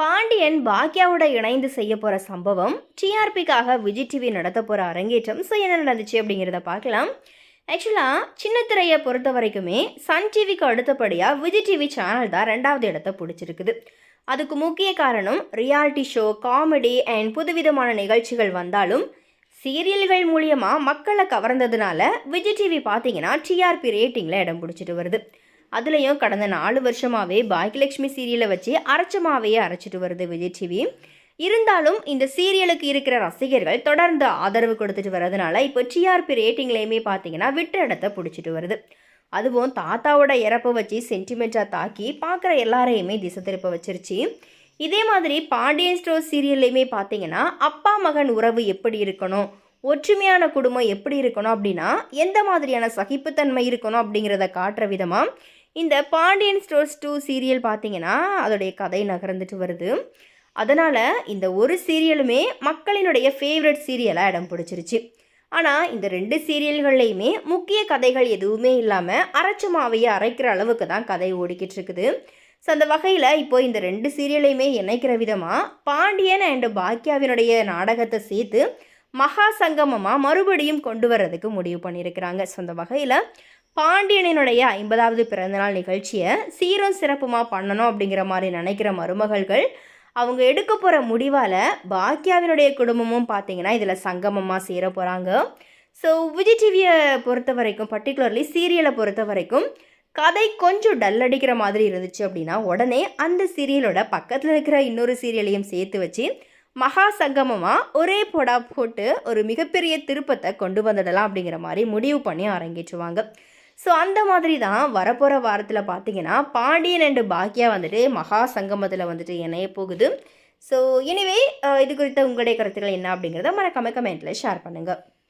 பாண்டியன் பாக்யாவோட இணைந்து செய்ய போகிற சம்பவம் டிஆர்பிக்காக விஜய் டிவி நடத்த போகிற அரங்கேற்றம் ஸோ என்ன நடந்துச்சு அப்படிங்கிறத பார்க்கலாம். ஆக்சுவலாக சின்ன திரையை பொறுத்த வரைக்குமே சன் டிவிக்கு அடுத்தபடியாக விஜய் டிவி சேனல் தான் ரெண்டாவது இடத்த பிடிச்சிருக்குது. அதுக்கு முக்கிய காரணம் ரியாலிட்டி ஷோ காமெடி அண்ட் புதுவிதமான நிகழ்ச்சிகள் வந்தாலும் சீரியல்கள் மூலியமாக மக்களை கவர்ந்ததுனால விஜய் டிவி பார்த்தீங்கன்னா டிஆர்பி ரேட்டிங்கில் இடம் பிடிச்சிட்டு வருது. அதுலேயும் கடந்த நாலு வருஷமாகவே பாக்கியலட்சுமி சீரியலை வச்சு அரைச்சமாகவே அரைச்சிட்டு வருது விஜய் டிவி. இருந்தாலும் இந்த சீரியலுக்கு இருக்கிற ரசிகர்கள் தொடர்ந்து ஆதரவு கொடுத்துட்டு வரதுனால இப்போ டிஆர்பி ரேட்டிங்லேயுமே பார்த்தீங்கன்னா விட்டு இடத்த பிடிச்சிட்டு வருது. அதுவும் தாத்தாவோட இறப்பை வச்சு சென்டிமெண்ட்டாக தாக்கி பார்க்குற எல்லாரையுமே திசை திருப்ப வச்சிருச்சு. இதே மாதிரி பாண்டியன் ஸ்டோர் சீரியல்லையுமே பார்த்தீங்கன்னா அப்பா மகன் உறவு எப்படி இருக்கணும் ஒற்றுமையான குடும்பம் எப்படி இருக்கணும் அப்படின்னா எந்த மாதிரியான சகிப்புத்தன்மை இருக்கணும் அப்படிங்கிறத காட்டுற விதமாக இந்த பாண்டியன் ஸ்டோர்ஸ் டூ சீரியல் பார்த்தீங்கன்னா அதோடைய கதை நகர்ந்துட்டு வருது. அதனால் இந்த ஒரு சீரியலுமே மக்களினுடைய ஃபேவரட் சீரியலாக இடம் பிடிச்சிருச்சு. ஆனால் இந்த ரெண்டு சீரியல்கள்லையுமே முக்கிய கதைகள் எதுவுமே இல்லாமல் அரைச்ச மாவையை அரைக்கிற அளவுக்கு தான் கதை ஓடிக்கிட்டு இருக்குது. ஸோ அந்த வகையில் இப்போ இந்த ரெண்டு சீரியலையுமே இணைக்கிற விதமாக பாண்டியன் அண்டு பாக்கியாவினுடைய நாடகத்தை சேர்த்து மகா சங்கமமாக மறுபடியும் கொண்டு வர்றதுக்கு முடிவு பண்ணியிருக்கிறாங்க. ஸோ அந்த வகையில் பாண்டியனினுடைய ஐம்பதாவது பிறந்தநாள் நிகழ்ச்சியை சீரும் சிறப்புமாக பண்ணணும் அப்படிங்கிற மாதிரி நினைக்கிற மருமகள்கள் அவங்க எடுக்க போகிற முடிவால் பாக்கியாவினுடைய குடும்பமும் பார்த்தீங்கன்னா இதில் சங்கமமாக சேர போகிறாங்க ஸோ விஜய் டிவியை பொறுத்த வரைக்கும் பர்டிகுலர்லி சீரியலை பொறுத்த வரைக்கும் கதை கொஞ்சம் டல் அடிக்கிற மாதிரி இருந்துச்சு அப்படின்னா உடனே அந்த சீரியலோட பக்கத்தில் இருக்கிற இன்னொரு சீரியலையும் சேர்த்து வச்சு மகா சங்கமமாக ஒரே பொடா போட்டு ஒரு மிகப்பெரிய திருப்பத்தை கொண்டு வந்துடலாம் அப்படிங்கிற மாதிரி முடிவு பண்ணி அரங்கேற்றுவாங்க ஸோ அந்த மாதிரி தான் வரப்போகிற வாரத்தில் பார்த்தீங்கன்னா பாண்டியன் அண்டு பாக்கியா வந்துட்டு மகா சங்கமத்தில் வந்துட்டு இணைய போகுது. ஸோ எனிவே இது குறித்த உங்களுடைய கருத்துக்கள் என்ன அப்படிங்கிறத மறக்காம கமெண்ட்டில் ஷேர் பண்ணுங்கள்